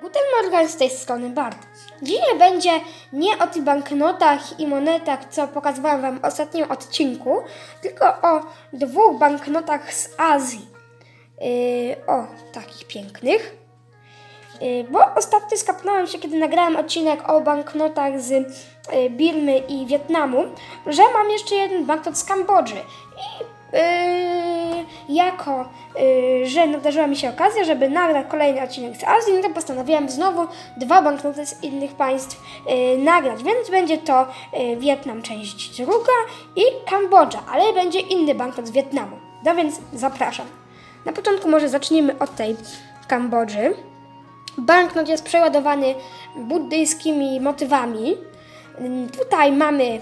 Guten Morgen z tej strony Bart. Dzisiaj będzie nie o tych banknotach i monetach, co pokazywałam Wam w ostatnim odcinku, tylko o dwóch banknotach z Azji. Yy, o, takich pięknych. Yy, bo ostatnio skapnąłem się, kiedy nagrałem odcinek o banknotach z yy, Birmy i Wietnamu, że mam jeszcze jeden banknot z Kambodży. I yy, jako, yy, że nadarzyła mi się okazja, żeby nagrać kolejny odcinek z Azji, no to postanowiłem znowu dwa banknoty z innych państw yy, nagrać, więc będzie to yy, Wietnam część druga i Kambodża, ale będzie inny banknot z Wietnamu. No więc zapraszam. Na początku może zacznijmy od tej Kambodży. Banknot jest przeładowany buddyjskimi motywami. Tutaj mamy,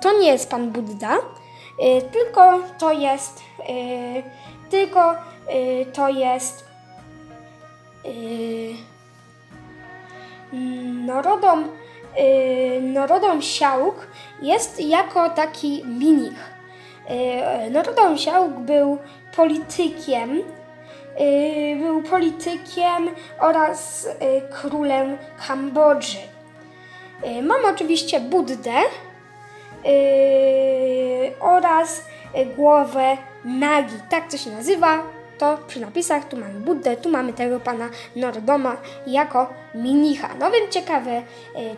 to nie jest pan Buddha, y, tylko to jest, y, tylko y, to jest y, Norodom, y, Norodom Siałk jest jako taki mnich. Y, Norodom Siałk był politykiem, był politykiem oraz królem Kambodży. Mamy oczywiście Buddę oraz głowę Nagi. Tak to się nazywa. To przy napisach tu mamy Buddę, tu mamy tego pana Nordoma jako mnicha. No więc ciekawe y,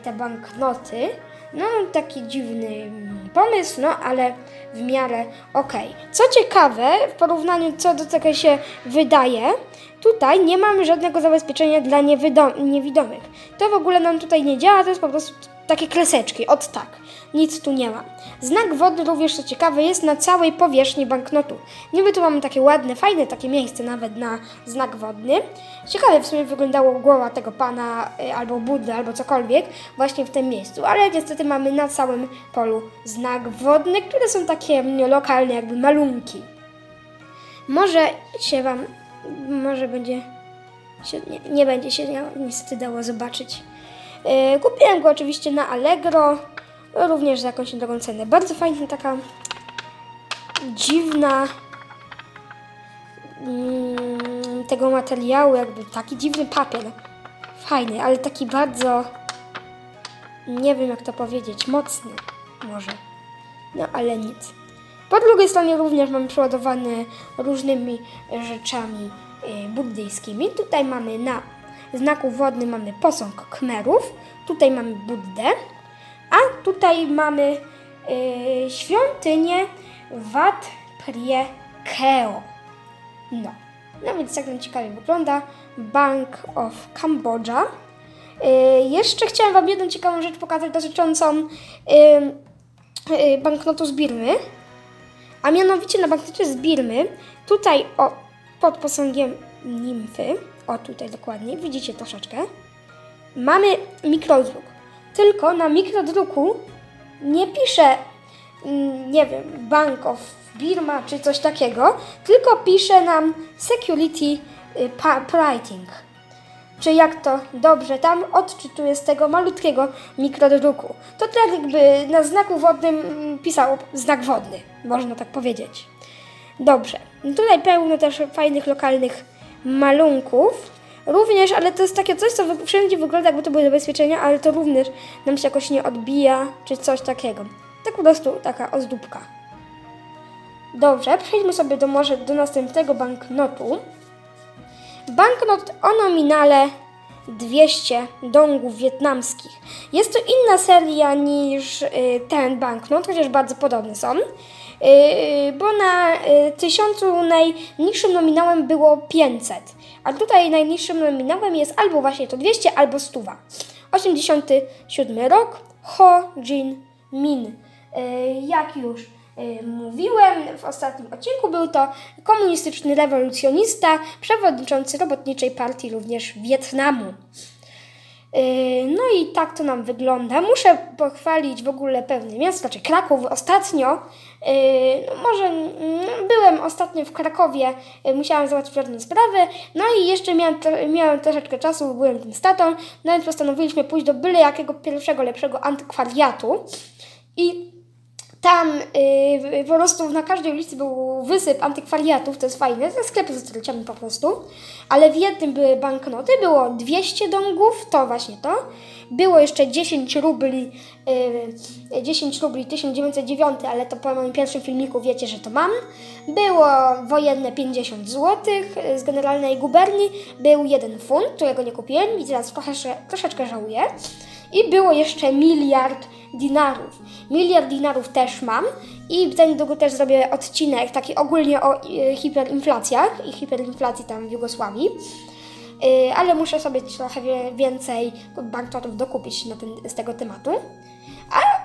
te banknoty. No taki dziwny mm, pomysł, no ale w miarę okej. Co ciekawe, w porównaniu co do tego się wydaje, tutaj nie mamy żadnego zabezpieczenia dla niewidomych. To w ogóle nam tutaj nie działa, to jest po prostu takie kreseczki, od tak. Nic tu nie ma. Znak wodny również, co ciekawe, jest na całej powierzchni banknotu. Niby tu mamy takie ładne, fajne takie miejsce nawet na znak wodny. Ciekawe w sumie wyglądało głowa tego pana, y, albo Buddy, albo cokolwiek, właśnie w tym miejscu. Ale niestety mamy na całym polu znak wodny, które są takie mm, lokalne jakby malunki. Może się wam, może będzie się, nie, nie będzie się ni- niestety dało zobaczyć. Yy, kupiłem go oczywiście na Allegro, również za jakąś niedrogą cenę. Bardzo fajna taka dziwna mm, tego materiału, jakby taki dziwny papier. Fajny, ale taki bardzo nie wiem jak to powiedzieć, mocny może. No ale nic. Po drugiej stronie również mamy przeładowane różnymi rzeczami y, buddyjskimi. Tutaj mamy na znaku wodnym mamy posąg Khmerów, tutaj mamy Buddę, a tutaj mamy y, świątynię Wat Prie Keo. No. no więc tak nam ciekawie wygląda Bank of Cambodia. Y, jeszcze chciałam Wam jedną ciekawą rzecz pokazać dotyczącą y, banknotu z Birmy. A mianowicie na banknocie z Birmy, tutaj o, pod posągiem nimfy, o tutaj dokładnie, widzicie troszeczkę, mamy mikrodruk. Tylko na mikrodruku nie pisze, mm, nie wiem, Bank of Birma czy coś takiego, tylko pisze nam Security y, Writing. Czy jak to dobrze tam odczytuję z tego malutkiego mikrodruku. To tak jakby na znaku wodnym mm, pisał znak wodny, można tak powiedzieć. Dobrze. Tutaj pełno też fajnych lokalnych malunków. Również, ale to jest takie coś, co wszędzie wygląda jakby to były zabezpieczenia, ale to również nam się jakoś nie odbija, czy coś takiego. Tak po prostu taka ozdóbka. Dobrze, przejdźmy sobie do może do następnego banknotu. Banknot o nominale 200 dongów wietnamskich. Jest to inna seria niż y, ten banknot, chociaż bardzo podobne są. Y, bo na y, tysiącu najniższym nominałem było 500, a tutaj najniższym nominałem jest albo właśnie to 200, albo 100. 87 rok, Ho Jin Min. Y, Jak już y, mówiłem w ostatnim odcinku, był to komunistyczny rewolucjonista, przewodniczący robotniczej partii również Wietnamu. Yy, No i tak to nam wygląda. Muszę pochwalić w ogóle pewne miasto, czy Kraków ostatnio. yy, no może mm, byłem ostatnio w Krakowie, yy, musiałam załatwić pewne sprawy, no i jeszcze miałem, miałem troszeczkę czasu, byłem tym statą, no więc postanowiliśmy pójść do byle jakiego pierwszego, lepszego antykwariatu. I Tam yy, po prostu na każdej ulicy był wysyp antykwariatów, to jest fajne, ze sklepy z otwarciami po prostu. Ale w jednym były banknoty, było 200 dongów, to właśnie to. Było jeszcze 10 rubli, yy, 10 rubli 1909, ale to po moim pierwszym filmiku wiecie, że to mam. Było wojenne 50 zł z generalnej guberni, był jeden funt, którego nie kupiłem i teraz troszeczkę, troszeczkę żałuję. I było jeszcze miliard dinarów. Miliard dinarów też mam i niedługo też zrobię odcinek taki ogólnie o e, hiperinflacjach i hiperinflacji tam w Jugosławii. E, ale muszę sobie trochę więcej banknotów dokupić na ten, z tego tematu.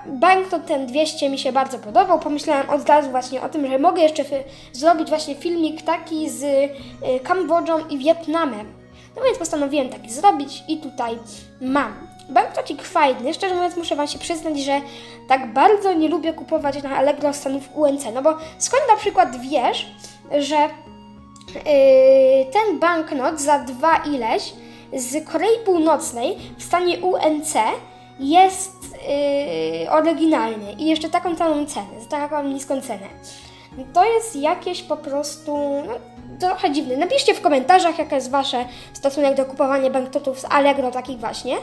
Banknot ten 200 mi się bardzo podobał. Pomyślałem od razu właśnie o tym, że mogę jeszcze zrobić właśnie filmik taki z y, Kambodżą i Wietnamem. No więc postanowiłem taki zrobić i tutaj mam. Banknocik fajny, szczerze mówiąc muszę Wam się przyznać, że tak bardzo nie lubię kupować na Allegro stanów UNC, no bo skąd na przykład wiesz, że Yy, ten banknot za dwa ileś z Korei Północnej w stanie UNC jest yy, oryginalny i jeszcze taką samą cenę, za taką niską cenę. To jest jakieś po prostu no, trochę dziwne. Napiszcie w komentarzach, jaki jest Wasz stosunek do kupowania banknotów z Allegro, takich właśnie.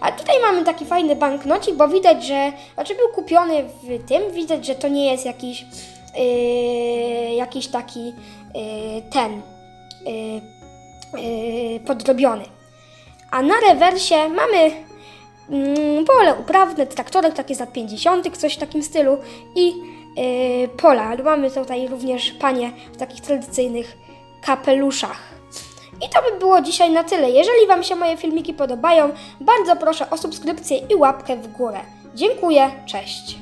A tutaj mamy taki fajny banknocik, bo widać, że znaczy był kupiony w tym, widać, że to nie jest jakiś yy, jakiś taki yy, ten yy, yy, podrobiony. A na rewersie mamy pole uprawne, traktorek takie za 50, coś w takim stylu i yy, pola. Mamy tutaj również panie w takich tradycyjnych kapeluszach. I to by było dzisiaj na tyle. Jeżeli Wam się moje filmiki podobają, bardzo proszę o subskrypcję i łapkę w górę. Dziękuję, cześć!